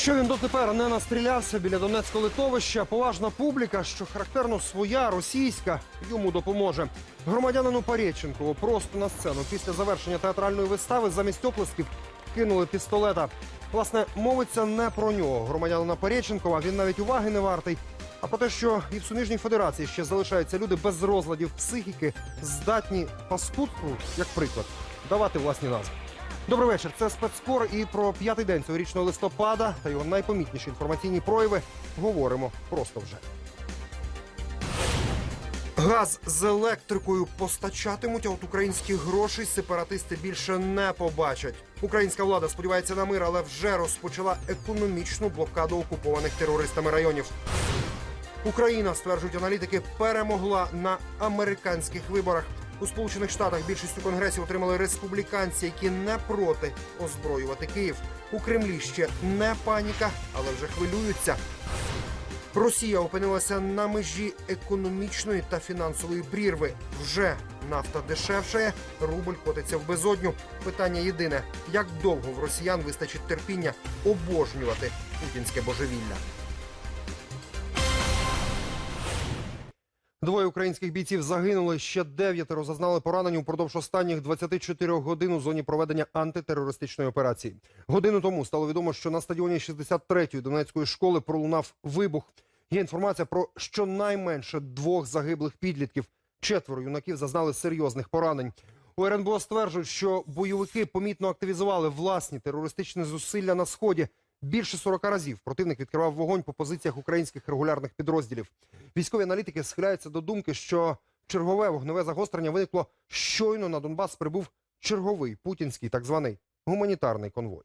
Якщо він дотепер не настрілявся біля Донецького литовища, поважна публіка, що характерно своя російська, йому допоможе. Громадянину Парєченкову просто на сцену після завершення театральної вистави замість оплесків кинули пістолета. Власне, мовиться не про нього. Громадянина Парєченкова він навіть уваги не вартий. А про те, що і в Суміжній Федерації ще залишаються люди без розладів психіки, здатні паскудству, як приклад, давати власні назви. Добрий вечір. Це спецкор. І про п'ятий день цьогорічного листопада та його найпомітніші інформаційні прояви говоримо просто вже. Газ з електрикою постачатимуть, а от українських грошей сепаратисти більше не побачать. Українська влада сподівається на мир, але вже розпочала економічну блокаду окупованих терористами районів. Україна, стверджують аналітики, перемогла на американських виборах. У Сполучених Штатах більшість у конгресі отримали республіканці, які не проти озброювати Київ. У Кремлі ще не паніка, але вже хвилюються. Росія опинилася на межі економічної та фінансової прірви. Вже нафта дешевшає, рубль котиться в безодню. Питання єдине: як довго в росіян вистачить терпіння обожнювати путінське божевілля? Двоє українських бійців загинули. Ще дев'ятеро зазнали поранень упродовж останніх 24 годин у зоні проведення антитерористичної операції. Годину тому стало відомо, що на стадіоні 63-ї Донецької школи пролунав вибух. Є інформація про щонайменше двох загиблих підлітків. Четверо юнаків зазнали серйозних поранень. У РНБО стверджують, що бойовики помітно активізували власні терористичні зусилля на сході. Більше 40 разів противник відкривав вогонь по позиціях українських регулярних підрозділів. Військові аналітики схиляються до думки, що чергове вогневе загострення виникло щойно на Донбас прибув черговий путінський так званий гуманітарний конвой.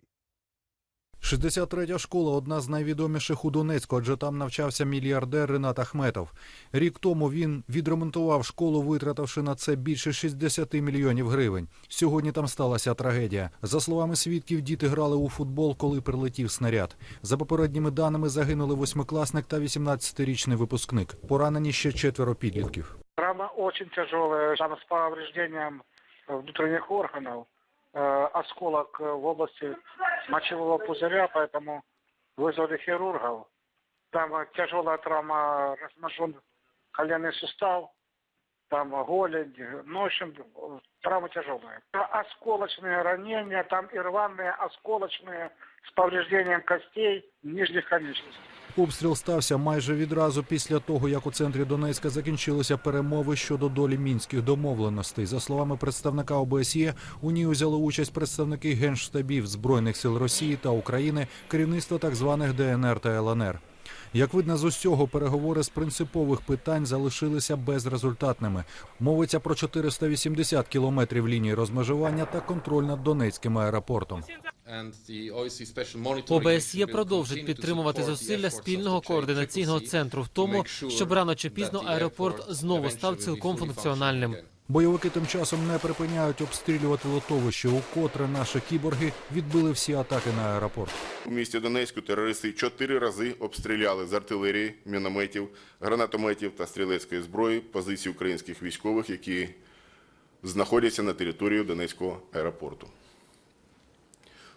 63-я школа одна з найвідоміших у Донецьку, адже там навчався мільярдер Ренат Ахметов. Рік тому він відремонтував школу, витративши на це більше 60 мільйонів гривень. Сьогодні там сталася трагедія. За словами свідків, діти грали у футбол, коли прилетів снаряд. За попередніми даними загинули восьмикласник та 18-річний випускник. Поранені ще четверо підлітків. Рана очень тяжелая, там с повреждением внутренних органов, э, осколок э, в области мочевого пузыря, поэтому вызвали хирургов. Там э, тяжелая травма, размажен коленный сустав, там э, голень, э, ну, в общем, э, травма тяжелая. Осколочные ранения, там и рваные осколочные с повреждением костей нижних конечностей. Обстріл стався майже відразу після того, як у центрі Донецька закінчилися перемови щодо долі мінських домовленостей. За словами представника ОБСЄ, у ній взяли участь представники генштабів збройних сил Росії та України, керівництва так званих ДНР та ЛНР. Як видно з усього, переговори з принципових питань залишилися безрезультатними. Мовиться про 480 кілометрів лінії розмежування та контроль над Донецьким аеропортом. ОБСЄ продовжить підтримувати зусилля спільного координаційного центру в тому, щоб рано чи пізно аеропорт знову став цілком функціональним. Бойовики тим часом не припиняють обстрілювати литовище, укотре наші кіборги відбили всі атаки на аеропорт. У місті Донецьку терористи чотири рази обстріляли з артилерії, мінометів, гранатометів та стрілецької зброї позиції українських військових, які знаходяться на території Донецького аеропорту.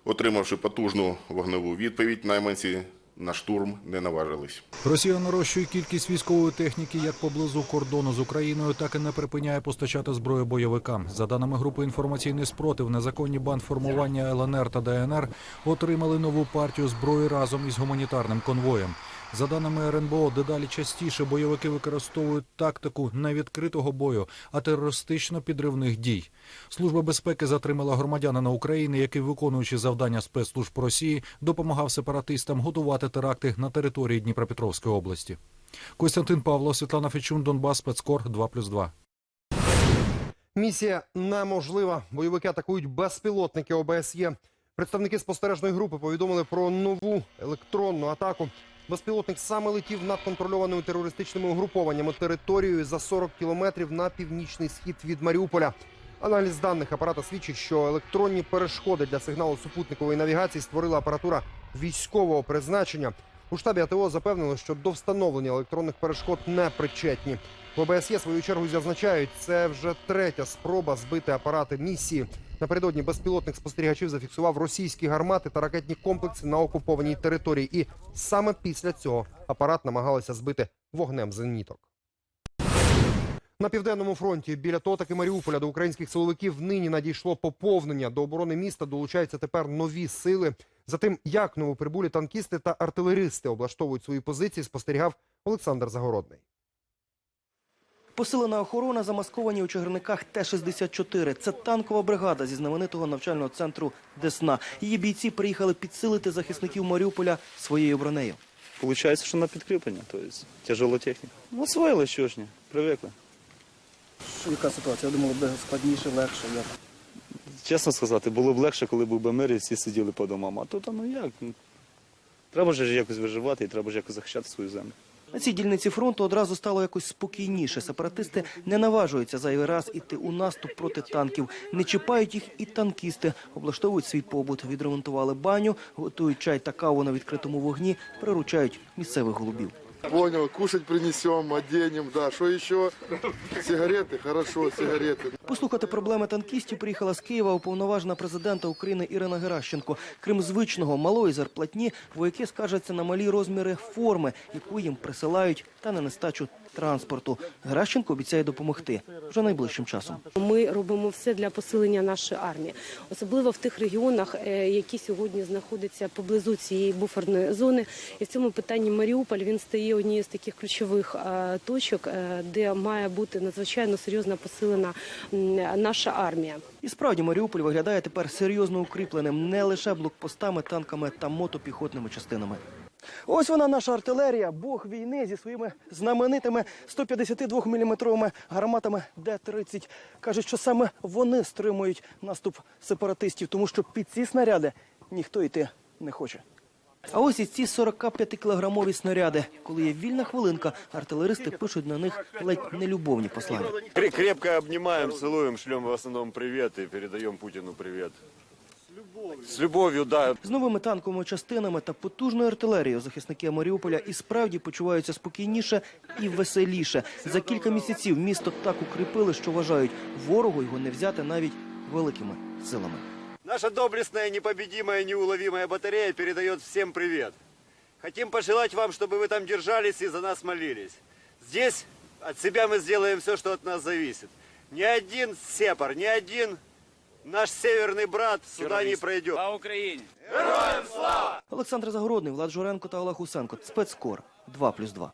Отримавши потужну вогневу відповідь, найманці на штурм не наважились. Росія нарощує кількість військової техніки як поблизу кордону з Україною, так і не припиняє постачати зброю бойовикам. За даними групи інформаційний спротив, незаконні бандформування ЛНР та ДНР отримали нову партію зброї разом із гуманітарним конвоєм. За даними РНБО, дедалі частіше бойовики використовують тактику не відкритого бою, а терористично-підривних дій. Служба безпеки затримала громадянина України, який, виконуючи завдання спецслужб Росії, допомагав сепаратистам готувати теракти на території Дніпропетровської області. Костянтин Павло, Світлана Фечун, Донбас, спецкор 2+,2. Місія неможлива. Бойовики атакують безпілотники ОБСЄ. Представники спостережної групи повідомили про нову електронну атаку. Безпілотник саме летів над контрольованою терористичними угрупованнями територією за 40 кілометрів на північний схід від Маріуполя. Аналіз даних апарата свідчить, що електронні перешкоди для сигналу супутникової навігації створила апаратура військового призначення. У штабі АТО запевнили, що до встановлення електронних перешкод не причетні. В ОБСЄ свою чергу зазначають, це вже третя спроба збити апарати місії. Напередодні безпілотних спостерігачів зафіксував російські гармати та ракетні комплекси на окупованій території. І саме після цього апарат намагалися збити вогнем зеніток. На південному фронті біля Тотаки Маріуполя до українських силовиків нині надійшло поповнення. До оборони міста долучаються тепер нові сили. За тим, як новоприбулі танкісти та артилеристи облаштовують свої позиції, спостерігав Олександр Загородний. Посилена охорона замасковані у чагарниках Т-64. Це танкова бригада зі знаменитого навчального центру Десна. Її бійці приїхали підсилити захисників Маріуполя своєю бронею. Получается, что на підкріплення, то есть тяжела техніка. Ну, освоїли, що ж ні, привикли. Яка ситуація? Я думала, буде складніше, легше. Як? Чесно сказати, було б легше, коли був би мир і всі сиділи по домам. А тут, ну як? ну, Треба ж якось виживати і треба ж якось захищати свою землю. На цій дільниці фронту одразу стало якось спокійніше. Сепаратисти не наважуються зайвий раз іти у наступ проти танків. Не чіпають їх і танкісти. Облаштовують свій побут, відремонтували баню, готують чай та каву на відкритому вогні, приручають місцевих голубів. Понял, кушать принесем, оденем, да. Что еще? Сигареты, хорошо, сигареты. Послухати проблеми танкістів приїхала з Києва уповноважена президента України Ірина Геращенко. Крім звичного малої зарплатні, вояки скаржаться на малі розміри форми, яку їм присилають, та на нестачу транспорту. Геращенко обіцяє допомогти вже найближчим часом. Ми робимо все для посилення нашої армії, особливо в тих регіонах, е, які сьогодні знаходяться поблизу цієї буферної зони. І в цьому питанні Маріуполь він стає однією з таких ключових е, точок, е, де має бути надзвичайно серйозно посилена наша армія. І справді Маріуполь виглядає тепер серйозно укріпленим не лише блокпостами, танками та мотопіхотними частинами. Ось вона наша артилерія, бог війни зі своїми знаменитими 152-мм гарматами Д-30. Кажуть, що саме вони стримують наступ сепаратистів, тому що під ці снаряди ніхто йти не хоче. А ось і ці 45-кілограмові снаряди. Коли є вільна хвилинка, артилеристи пишуть на них ледь не любовні послання. Кре- Крепко обнимаем, целуем, шлем в основном привет и передаем Путину привет. С любовью, да. З новими танковими частинами та потужною артилерією захисники Маріуполя і справді почуваються спокійніше і веселіше. За кілька місяців місто так укріпили, що вважають, ворогу його не взяти навіть великими силами. Наша доблестная, непобедимая, неуловимая батарея передает всем привет. Хотим пожелать вам, чтобы вы там держались и за нас молились. Здесь от себя мы сделаем все, что от нас зависит. Ни один сепар, ни один наш северный брат сюда не пройдет. Олександр Загородний, Влад Журенко та Олег Усенко. Спецкор 2+,2.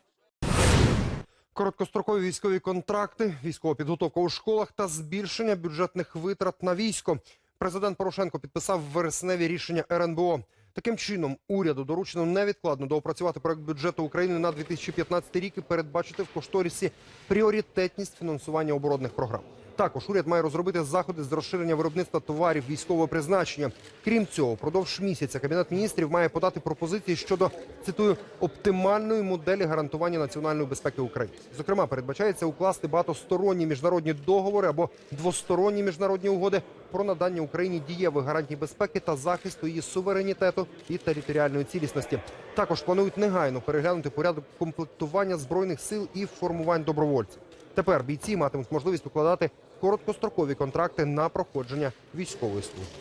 Короткострокові військові контракти, військова підготовка у школах та збільшення бюджетних витрат на військо. Президент Порошенко підписав вересневі рішення РНБО. Таким чином, уряду доручено невідкладно доопрацювати проект бюджету України на 2015 рік і передбачити в кошторисі пріоритетність фінансування оборонних програм. Також уряд має розробити заходи з розширення виробництва товарів військового призначення. Крім цього, впродовж місяця кабінет міністрів має подати пропозиції щодо цитую оптимальної моделі гарантування національної безпеки України. Зокрема, передбачається укласти багатосторонні міжнародні договори або двосторонні міжнародні угоди про надання Україні дієвих гарантій безпеки та захисту її суверенітету і територіальної цілісності. Також планують негайно переглянути порядок комплектування збройних сил і формувань добровольців. Тепер бійці матимуть можливість укладати короткострокові контракти на проходження військової служби.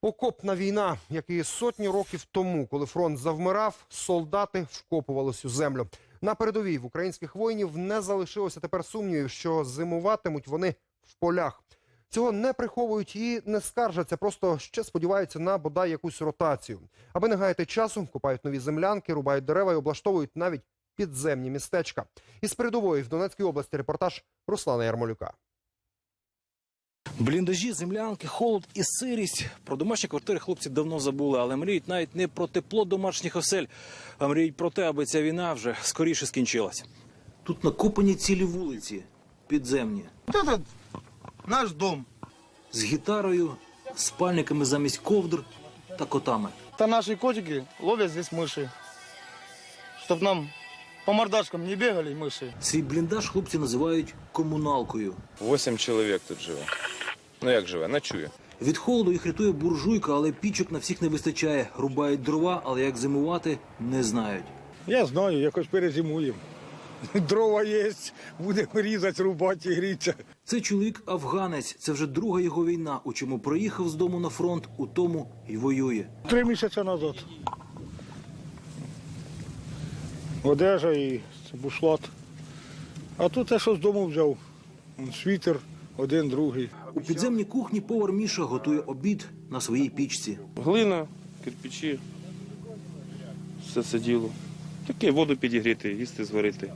Окопна війна, як і сотні років тому, коли фронт завмирав, солдати вкопувались у землю. На передовій в українських воїнів не залишилося тепер сумнівів, що зимуватимуть вони в полях. Цього не приховують і не скаржаться, просто ще сподіваються на бодай якусь ротацію. Аби не гаяти часу, купають нові землянки, рубають дерева і облаштовують навіть підземні містечка. Із передової в Донецькій області репортаж Руслана Ярмолюка. Бліндажі, землянки, холод і сирість. Про домашні квартири хлопці давно забули, але мріють навіть не про тепло домашніх осель, а мріють про те, аби ця війна вже скоріше скінчилась. Тут накопані цілі вулиці, підземні. Это наш дом. З гітарою, спальниками замість ковдр та котами. Это наши котики ловят здесь мыши. Чтоб нам по мордашкам не бегали мыши. Свій бліндаж хлопці називають комуналкою. Восемь человек тут живе. Ну як живе? Ночує. Від холоду їх рятує буржуйка, але пічок на всіх не вистачає. Рубають дрова, але як зимувати не знають. Я знаю, якось перезимуємо. Дрова є, будемо різати, рубати і грітися. Це чоловік афганець. Це вже друга його війна. У чому проїхав з дому на фронт, у тому й воює. Три місяці назад. Одежа і бушлат. А тут те, що з дому взяв. Світер, один, другий. У підземній кухні повар Міша готує обід на своїй пічці. Глина, кирпичі, все це діло. Таке воду підігріти, їсти зварити,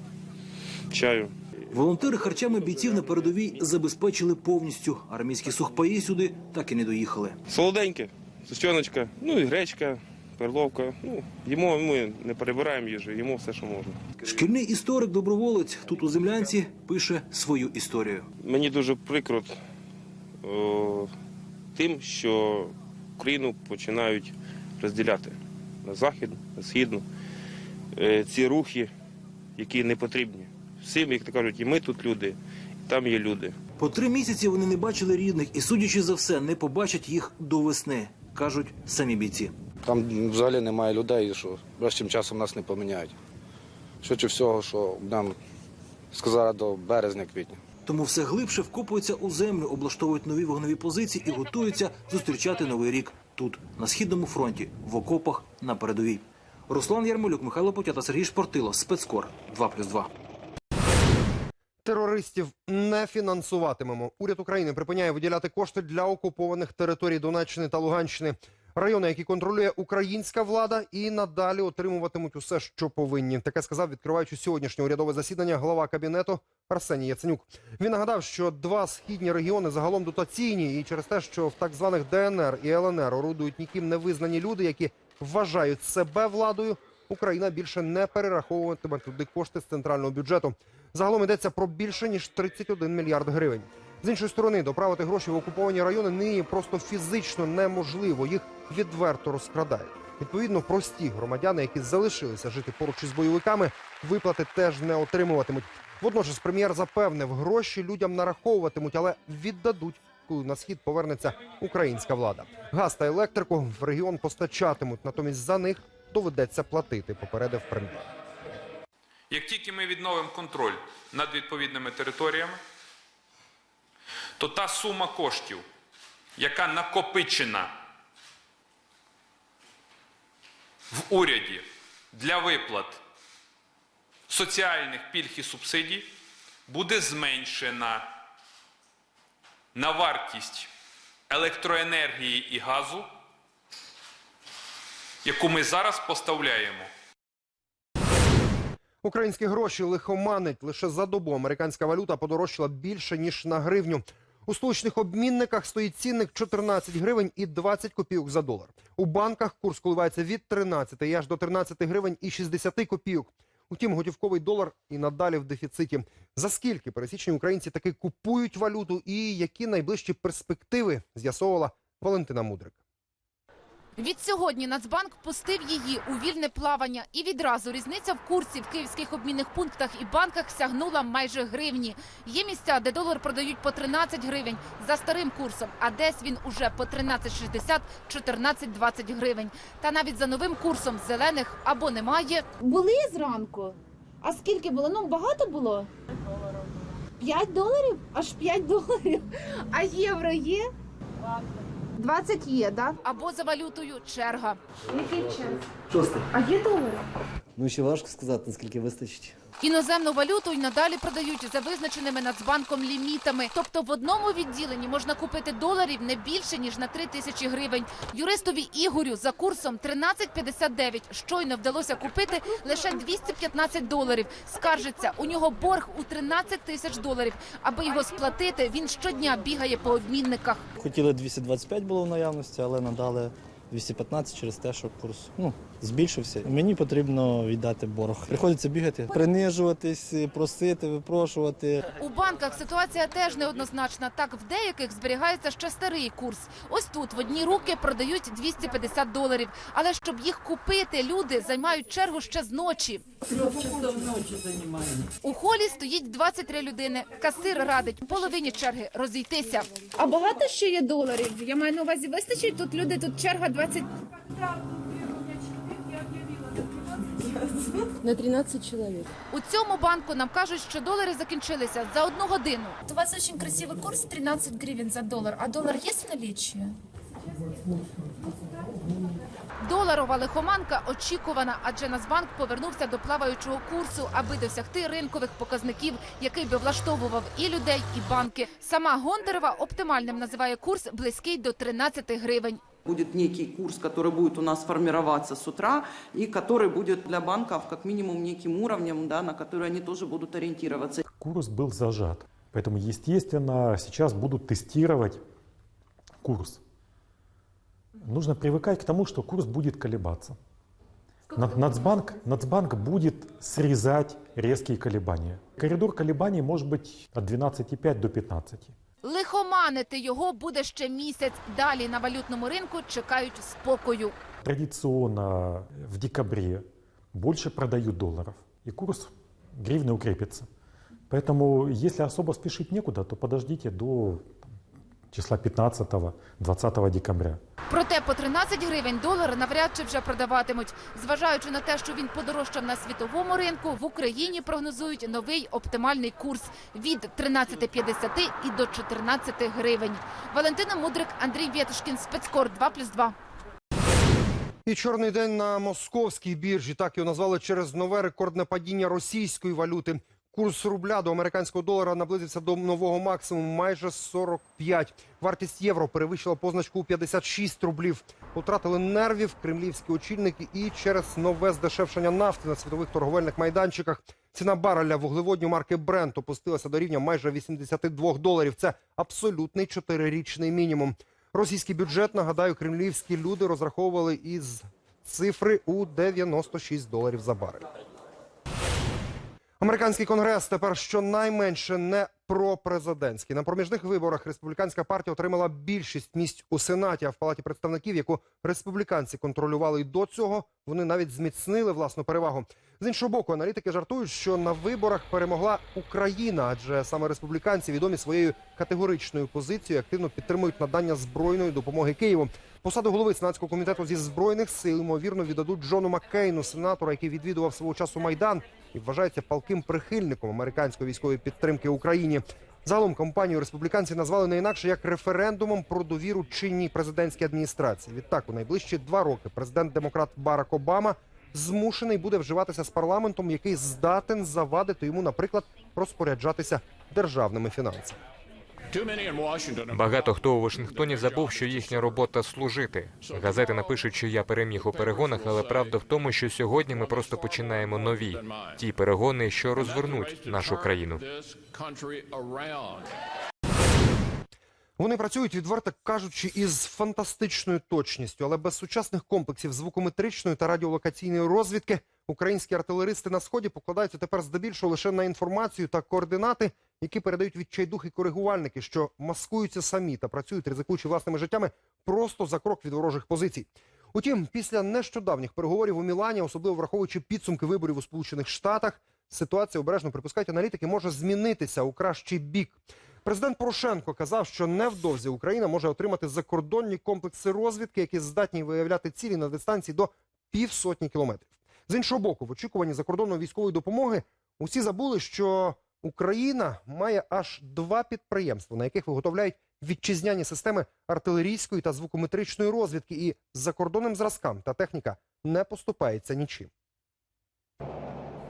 чаю. Волонтери харчами бійців на передовій забезпечили повністю. Армійські сухпаї сюди так і не доїхали. Солоденьке, сущоночка, ну і гречка, перловка. Ну, їмо ми не перебираємо їжу, їмо все, що можна. Шкільний історик доброволець тут у землянці пише свою історію. Мені дуже прикро о, тим, що Україну починають розділяти на західну, на східну. Е, Ці рухи, які не потрібні. Всім, як то кажуть, і ми тут люди, і там є люди. По три місяці вони не бачили рідних і, судячи за все, не побачать їх до весни, кажуть самі бійці. Там взагалі немає людей, що ближчим часом нас не поміняють. Швидше всього, що нам сказали до березня-квітня. Тому все глибше вкопуються у землю, облаштовують нові вогневі позиції і готуються зустрічати новий рік тут, на східному фронті, в окопах на передовій. Руслан Ярмолюк, Михайло Потята, Сергій Шпортило, спецкор 2+,2. Терористів не фінансуватимемо. Уряд України припиняє виділяти кошти для окупованих територій Донеччини та Луганщини. Райони, які контролює українська влада, і надалі отримуватимуть усе, що повинні. Таке сказав, відкриваючи сьогоднішнє урядове засідання, глава кабінету Арсеній Яценюк. Він нагадав, що два східні регіони загалом дотаційні, і через те, що в так званих ДНР і ЛНР орудують ніким не визнані люди, які вважають себе владою. Україна більше не перераховуватиме туди кошти з центрального бюджету. Загалом йдеться про більше ніж 31 мільярд гривень. З іншої сторони, доправити гроші в окуповані райони нині просто фізично неможливо. Їх відверто розкрадають. Відповідно, прості громадяни, які залишилися жити поруч із бойовиками, виплати теж не отримуватимуть. Водночас прем'єр запевнив, гроші людям нараховуватимуть, але віддадуть, коли на схід повернеться українська влада. Газ та електрику в регіон постачатимуть, натомість за них доведеться платити. Попередив прем'єр. Як тільки ми відновимо контроль над відповідними територіями, то та сума коштів, яка накопичена в уряді для виплат соціальних пільг і субсидій, буде зменшена на вартість електроенергії і газу, яку ми зараз поставляємо Українські гроші лихоманить. Лише за добу американська валюта подорожчала більше, ніж на гривню. У столичних обмінниках стоїть цінник 14 гривень і 20 копійок за долар. У банках курс коливається від 13 і аж до 13 гривень і 60 копійок. Утім, готівковий долар і надалі в дефіциті. За скільки пересічні українці таки купують валюту і які найближчі перспективи, з'ясовувала Валентина Мудрик. Відсьогодні Нацбанк пустив її у вільне плавання, і відразу різниця в курсі в київських обмінних пунктах і банках сягнула майже гривні. Є місця, де долар продають по 13 гривень за старим курсом, а десь він уже по 13,60, 14,20 гривень. Та навіть за новим курсом зелених або немає. Були зранку. А скільки було? Ну багато було? 5 доларів? Аж 5 доларів. А євро є? 20 є, да? або за валютою черга. Який час? Шостий. А є долари? Ну ще важко сказати, наскільки вистачить. Іноземну валюту й надалі продають за визначеними Нацбанком лімітами. Тобто в одному відділенні можна купити доларів не більше ніж на 3 тисячі гривень. Юристові Ігорю за курсом 13,59 щойно вдалося купити лише 215 доларів. Скаржиться, у нього борг у 13 тисяч доларів. Аби його сплатити, він щодня бігає по обмінниках. Хотіли 225 було в наявності, але надали 215 через те, що курс ну, збільшився. Мені потрібно віддати борг. Приходиться бігати, принижуватись, просити, випрошувати. У банках ситуація теж неоднозначна. Так, в деяких зберігається ще старий курс. Ось тут в одні руки продають 250 доларів. Але щоб їх купити, люди займають чергу ще з ночі. У холі стоїть 23 людини. Касир радить половині черги розійтися. А багато ще є доларів? Я маю на увазі, вистачить тут люди, тут черга 20... На 13 человек. У цьому банку нам кажуть, що долари закінчилися за одну годину. У вас очень красивый курс 13 гривен за доллар. А доллар есть в наличии? Доларова лихоманка очікувана, адже Нацбанк повернувся до плаваючого курсу, аби досягти ринкових показників, який би влаштовував і людей, і банки. Сама Гонтарева оптимальним називає курс близький до 13 гривень. Будет некий курс, который будет у нас формироваться с утра и который будет для банков как минимум неким уровнем, да, на который они тоже будут ориентироваться. Курс был зажат. Поэтому, естественно, сейчас будут тестировать курс. Нужно привыкать к тому, что курс будет колебаться. Нацбанк, Нацбанк будет срезать резкие колебания. Коридор колебаний может быть от 12,5 до 15. Лихоманити його буде ще місяць. Далі на валютному ринку чекають спокою. Традиционно в декабре больше продают долларов, и курс гривны укрепится. Поэтому, если особо спешить некуда, то подождите до числа 15-20 декабря. Проте по 13 гривень долар навряд чи вже продаватимуть. Зважаючи на те, що він подорожчав на світовому ринку, в Україні прогнозують новий оптимальний курс від 13,50 і до 14 гривень. Валентина Мудрик, Андрій Вєтушкін, спецкор 2+,2. І чорний день на московській біржі. Так його назвали через нове рекордне падіння російської валюти. Курс рубля до американського долара наблизився до нового максимуму майже 45. Вартість євро перевищила позначку у 56 рублів. Потратили нервів кремлівські очільники і через нове здешевшення нафти на світових торговельних майданчиках. Ціна бареля вуглеводню марки Brent опустилася до рівня майже 82 доларів. Це абсолютний чотирирічний мінімум. Російський бюджет, нагадаю, кремлівські люди розраховували із цифри у 96 доларів за барель. Американський конгрес тепер щонайменше не пропрезидентський. На проміжних виборах республіканська партія отримала більшість місць у сенаті. А в палаті представників, яку республіканці контролювали й до цього, вони навіть зміцнили власну перевагу. З іншого боку, аналітики жартують, що на виборах перемогла Україна, адже саме республіканці відомі своєю категоричною позицією, активно підтримують надання збройної допомоги Києву. Посаду голови сенатського комітету зі збройних сил ймовірно віддадуть Джону Маккейну, сенатора, який відвідував свого часу майдан і вважається палким прихильником американської військової підтримки Україні. Загалом кампанію республіканці назвали не інакше як референдумом про довіру чинній президентській адміністрації. Відтак, у найближчі два роки президент демократ Барак Обама змушений буде вживатися з парламентом, який здатен завадити йому, наприклад, розпоряджатися державними фінансами. Багато хто у Вашингтоні забув, що їхня робота служити. Газети напишуть, що я переміг у перегонах, але правда в тому, що сьогодні ми просто починаємо нові ті перегони, що розвернуть нашу країну. Вони працюють відверто кажучи із фантастичною точністю, але без сучасних комплексів звукометричної та радіолокаційної розвідки українські артилеристи на сході покладаються тепер здебільшого лише на інформацію та координати, які передають відчайдухи коригувальники, що маскуються самі та працюють, ризикуючи власними життями просто за крок від ворожих позицій. Утім, після нещодавніх переговорів у Мілані, особливо враховуючи підсумки виборів у Сполучених Штатах, ситуація обережно припускають аналітики, може змінитися у кращий бік. Президент Порошенко казав, що невдовзі Україна може отримати закордонні комплекси розвідки, які здатні виявляти цілі на дистанції до півсотні кілометрів. З іншого боку, в очікуванні закордонної військової допомоги усі забули, що Україна має аж два підприємства, на яких виготовляють вітчизняні системи артилерійської та звукометричної розвідки, і закордонним зразкам та техніка не поступається нічим.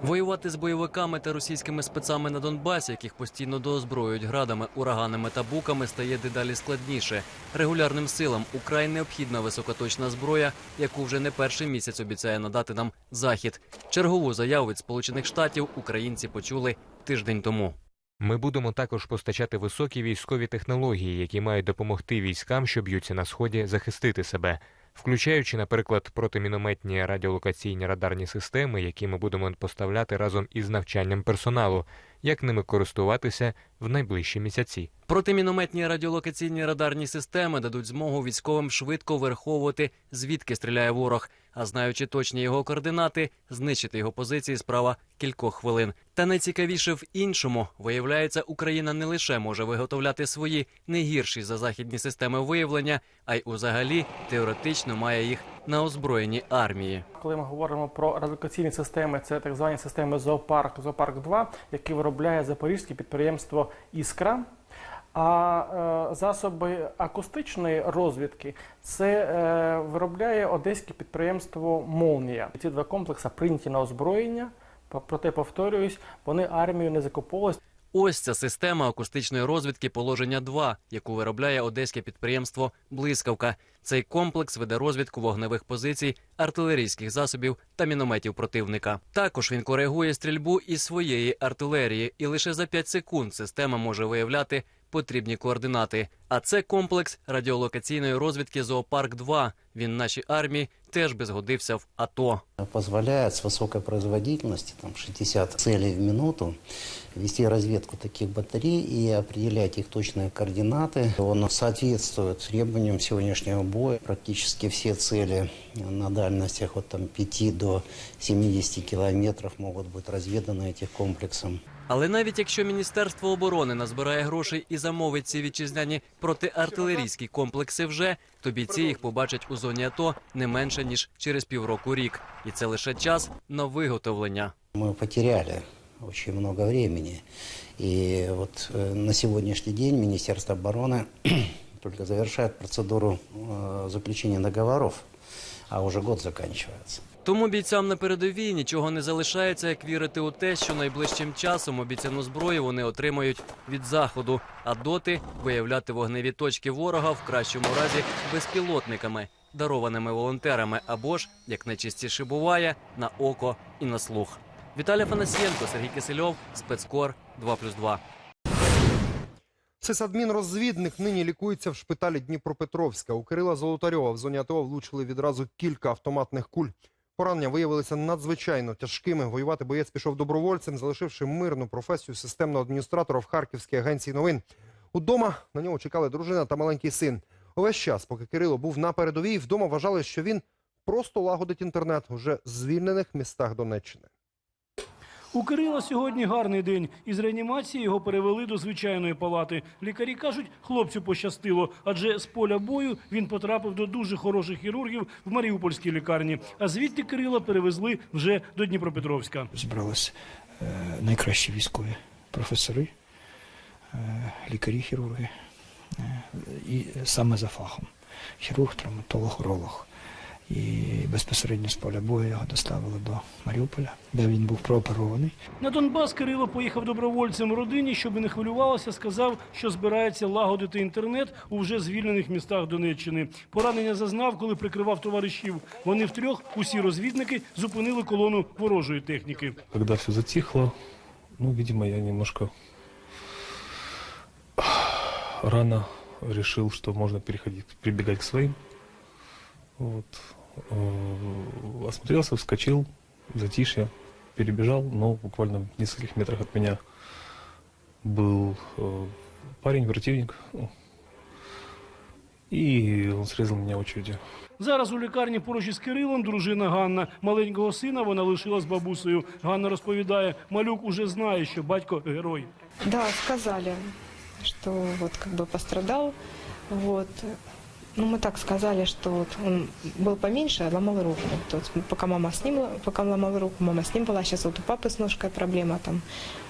Воювати з бойовиками та російськими спецами на Донбасі, яких постійно доозброюють градами, ураганами та буками, стає дедалі складніше. Регулярним силам украй необхідна високоточна зброя, яку вже не перший місяць обіцяє надати нам захід. Чергову заяву від Сполучених Штатів українці почули тиждень тому. Ми будемо також постачати високі військові технології, які мають допомогти військам, що б'ються на сході, захистити себе. включаючи, наприклад, протимінометні радіолокаційні радарні системи, які ми будемо поставляти разом із навчанням персоналу, як ними користуватися в найближчі місяці. Протимінометні радіолокаційні радарні системи дадуть змогу військовим швидко вираховувати, звідки стріляє ворог, а знаючи точні його координати, знищити його позиції справа кількох хвилин. Та найцікавіше в іншому виявляється, Україна не лише може виготовляти свої не гірші за західні системи виявлення, а й узагалі теоретично має їх на озброєній армії. Коли ми говоримо про радіолокаційні системи, це так звані системи зоопарк, зоопарк 2 які виробляє запорізьке підприємство Іскра. А е, засоби акустичної розвідки це е, виробляє одеське підприємство Молнія. Ці два комплекси прийняті на озброєння. Проте повторююсь, вони армію не закуповували. Ось ця система акустичної розвідки положення 2, яку виробляє одеське підприємство Блискавка. Цей комплекс веде розвідку вогневих позицій, артилерійських засобів та мінометів противника. Також він коригує стрільбу із своєї артилерії, і лише за 5 секунд система може виявляти потрібні координати. А це комплекс радіолокаційної розвідки Зоопарк 2 Він нашій армії теж би згодився в АТО. позволяет с высокой производительностью, там 60 целей в минуту, вести разведку таких батарей и определять их точные координаты. Он соответствует требованиям сегодняшнего боя. Практически все цели на дальностях от там, 5 до 70 километров могут быть разведаны этим комплексом. Але навіть якщо Міністерство оборони назбирає грошей і замовить ці вітчизняні протиартилерійські комплекси вже, то бійці їх побачать у зоні АТО не менше ніж через півроку рік, і це лише час на виготовлення. Мы потеряли очень много времени. И вот э, на сегодняшний день Министерство обороны только завершает процедуру э, заключения договоров, а уже год заканчивается. Тому бійцям на передовій нічого не залишається, як вірити у те, що найближчим часом обіцяну зброю вони отримають від заходу, а доти виявляти вогневі точки ворога в кращому разі безпілотниками, дарованими волонтерами, або ж, як найчастіше буває, на око і на слух. Віталій Фанасієнко, Сергій Кисельов, спецкор 2+,2. Сисадмінрозвідник нині лікується в шпиталі Дніпропетровська. У Кирила Золотарьова в зоні АТО влучили відразу кілька автоматних куль. Поранення виявилися надзвичайно тяжкими. Воювати боєць пішов добровольцем, залишивши мирну професію системного адміністратора в Харківській агенції новин. Удома на нього чекали дружина та маленький син. Увесь час, поки Кирило був на передовій, вдома вважали, що він просто лагодить інтернет уже звільнених містах Донеччини. У Кирила сьогодні гарний день. Із реанімації його перевели до звичайної палати. Лікарі кажуть, хлопцю пощастило, адже з поля бою він потрапив до дуже хороших хірургів в Маріупольській лікарні. А звідти Кирила перевезли вже до Дніпропетровська. Зібралися е, найкращі військові професори, е, лікарі, хірурги, е, і саме за фахом. Хірург, травматолог, уролог. І безпосередньо з поля бою його доставили до Маріуполя, де він був прооперований. На Донбас Кирило поїхав добровольцем родині, щоб не хвилювалося, сказав, що збирається лагодити інтернет у вже звільнених містах Донеччини. Поранення зазнав, коли прикривав товаришів. Вони втрьох, усі розвідники, зупинили колону ворожої техніки. Когда все затихло, ну, видимо, я немножко рано решил, что можно переходить, прибегать к своим. Вот. Э, Осмотрелся, вскочил, затишье, перебежал, но буквально в нескольких метрах от меня был э, парень, противник, ну, и он срезал меня очередью. Зараз у лікарні поруч із Кирилом дружина Ганна. Маленького сина вона лишила з бабусею. Ганна розповідає, малюк уже знає, що батько герой. Да, сказали, что вот как бы пострадал. Вот. Ну, мы так сказали, что вот он был поменьше, ломал руку. То есть пока мама с ним, пока он ломал руку, мама с ним была. Сейчас вот у папы с ножкой проблема там.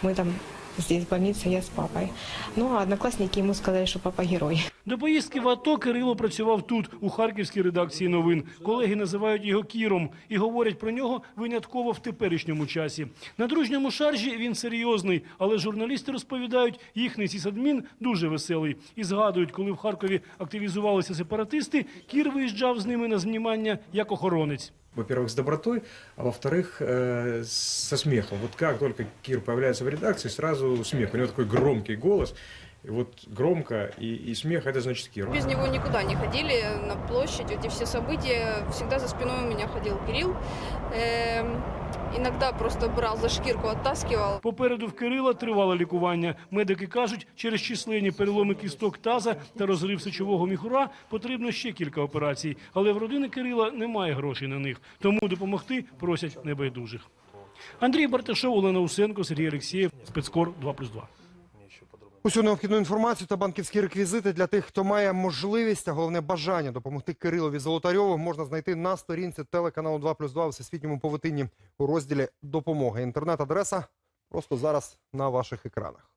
Мы там здесь в больнице, я с папой. Ну, а одноклассники ему сказали, что папа герой. До поїздки в АТО Кирило працював тут, у харківській редакції новин. Колеги називають його Кіром і говорять про нього винятково в теперішньому часі. На дружньому шаржі він серйозний, але журналісти розповідають, їхній сісадмін дуже веселий. І згадують, коли в Харкові активізувалися сепаратисти, Кір виїжджав з ними на знімання як охоронець. во-первых, с добротой, а во-вторых, э, со смехом. Вот как только Кир появляется в редакции, сразу смех. У него такой громкий голос. И вот громко и, и смех это значит Киров. Без него никуда не ходили на площадь, эти все события. Всегда за спиной у меня ходил Кирилл. Эм, иногда просто брал за шкирку, оттаскивал. Попереду в Кирила тривале лікування. Медики кажуть, через численні переломи кісток таза та розрив сечового міхура потрібно ще кілька операцій. Але в родини Кирила немає грошей на них, тому допомогти просять небайдужих. Андрій Барташов, Олена Усенко, Сергій Алексєєв, спецкор 2+,2. Усю необхідну інформацію та банківські реквізити для тих, хто має можливість, а головне бажання допомогти Кирилові Золотарьову, можна знайти на сторінці телеканалу 2 плюс 2 у всесвітньому повитинні у розділі Допомога. Інтернет-адреса просто зараз на ваших екранах.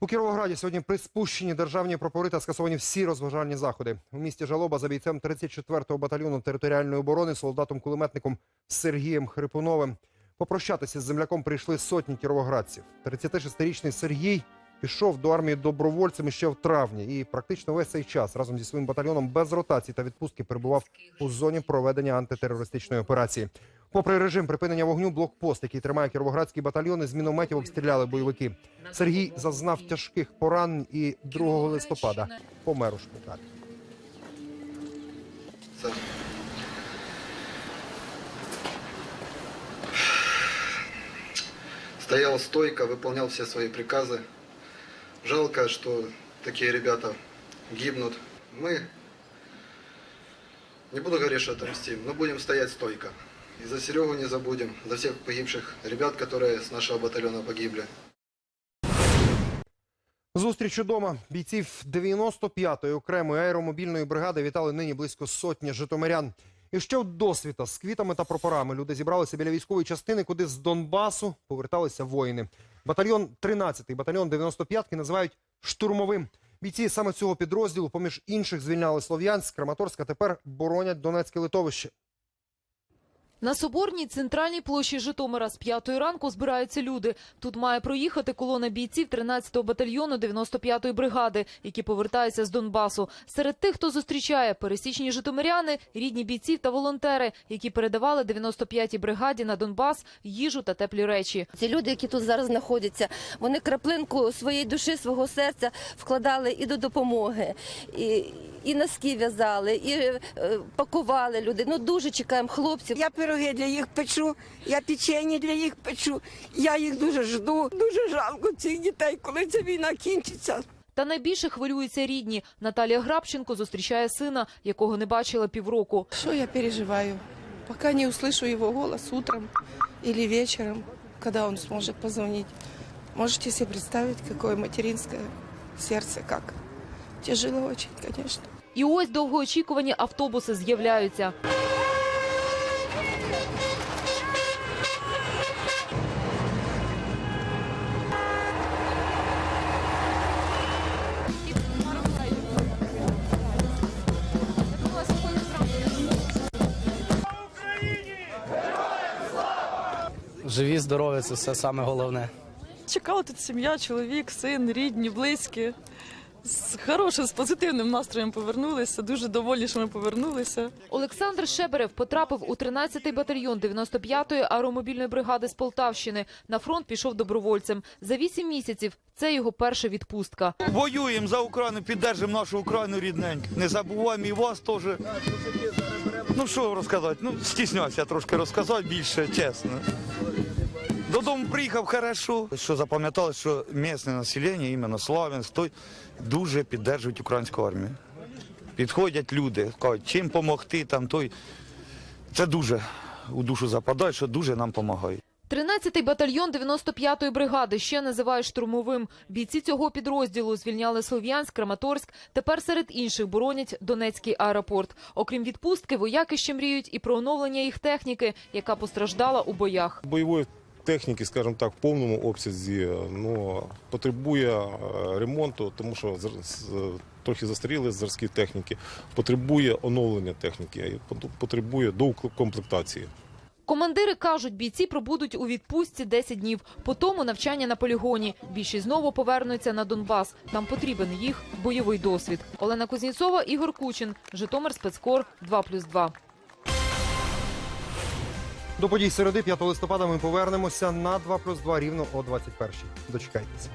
У Кіровограді сьогодні при спущенні державні прапори та скасовані всі розважальні заходи. У місті Жалоба за бійцем 34-го батальйону територіальної оборони, солдатом-кулеметником Сергієм Хрипуновим. Попрощатися з земляком прийшли сотні кіровоградців. 36-річний Сергій пішов до армії добровольцем ще в травні і практично весь цей час разом зі своїм батальйоном без ротації та відпустки перебував у зоні проведення антитерористичної операції. Попри режим припинення вогню, блокпост, який тримає кіровоградські батальйони, з мінометів обстріляли бойовики. Сергій зазнав тяжких поранень і 2 листопада помер у шпиталі. Стоял стойко, выполнял все свои приказы. Жалко, что такие ребята гибнут. Мы, не буду говорить, что отомстим, но будем стоять стойко. И за Серегу не забудем, за всех погибших ребят, которые с нашего батальона погибли. Зустріч удома бійців 95-ї окремої аеромобільної бригади вітали нині близько сотні житомирян. І ще в досвіта з квітами та прапорами люди зібралися біля військової частини, куди з Донбасу поверталися воїни. Батальйон 13-й, батальйон 95-ки називають штурмовим. Бійці саме цього підрозділу, поміж інших, звільняли Слов'янськ, Краматорська. тепер боронять Донецьке литовище. На Соборній центральній площі Житомира з п'ятої ранку збираються люди. Тут має проїхати колона бійців 13-го батальйону 95-ї бригади, які повертаються з Донбасу. Серед тих, хто зустрічає пересічні житомиряни, рідні бійців та волонтери, які передавали 95-й бригаді на Донбас їжу та теплі речі. Ці люди, які тут зараз знаходяться, вони краплинку своєї душі, свого серця вкладали і до допомоги, і, і носки в'язали, і е, пакували люди. Ну дуже чекаємо хлопців. Я пироги для їх печу, я печені для їх печу. Я їх дуже жду. Дуже жалко цих дітей, коли ця війна кінчиться. Та найбільше хвилюються рідні. Наталія Грабченко зустрічає сина, якого не бачила півроку. Что я переживаю? Пока не услышу его голос утром или вечером, когда он сможет позвонить. Можете себе представить, какое материнское сердце, как тяжело очень, конечно. І ось довгоочікувані автобуси з'являються. Живі, здорові, це все саме головне. Чекала тут сім'я, чоловік, син, рідні, близькі. З хорошим, з позитивним настроєм повернулися. Дуже доволі, що ми повернулися. Олександр Шеберев потрапив у 13-й батальйон 95-ї аеромобільної бригади з Полтавщини. На фронт пішов добровольцем. За вісім місяців це його перша відпустка. Воюємо за Україну, піддержимо нашу Україну рідненьку. Не забуваємо і вас теж. Ну що розказати? Ну, стіснявся трошки розказати більше, чесно. Додому приїхав хорошо. Що запам'ятали, що місцеве населення, іменно Славянськ, той дуже підтримують українську армію. Підходять люди, кажуть, чим допомогти там той. Це дуже у душу западає, що дуже нам допомагають. 13-й батальйон 95-ї бригади ще називають штурмовим. Бійці цього підрозділу звільняли Слов'янськ, Краматорськ. Тепер серед інших боронять Донецький аеропорт. Окрім відпустки, вояки ще мріють і про оновлення їх техніки, яка постраждала у боях. бойової техніки, скажімо так, в повному обсязі ну, потребує е, ремонту, тому що трохи застаріли зразки техніки, потребує оновлення техніки, потребує доукомплектації. Командири кажуть, бійці пробудуть у відпустці 10 днів. По тому навчання на полігоні. Більшість знову повернуться на Донбас. Там потрібен їх бойовий досвід. Олена Кузнєцова, Ігор Кучин, Житомир спецкор 2+,2. До подій середи 5 листопада ми повернемося на 2 плюс 2 рівно о 21 Дочекайтеся.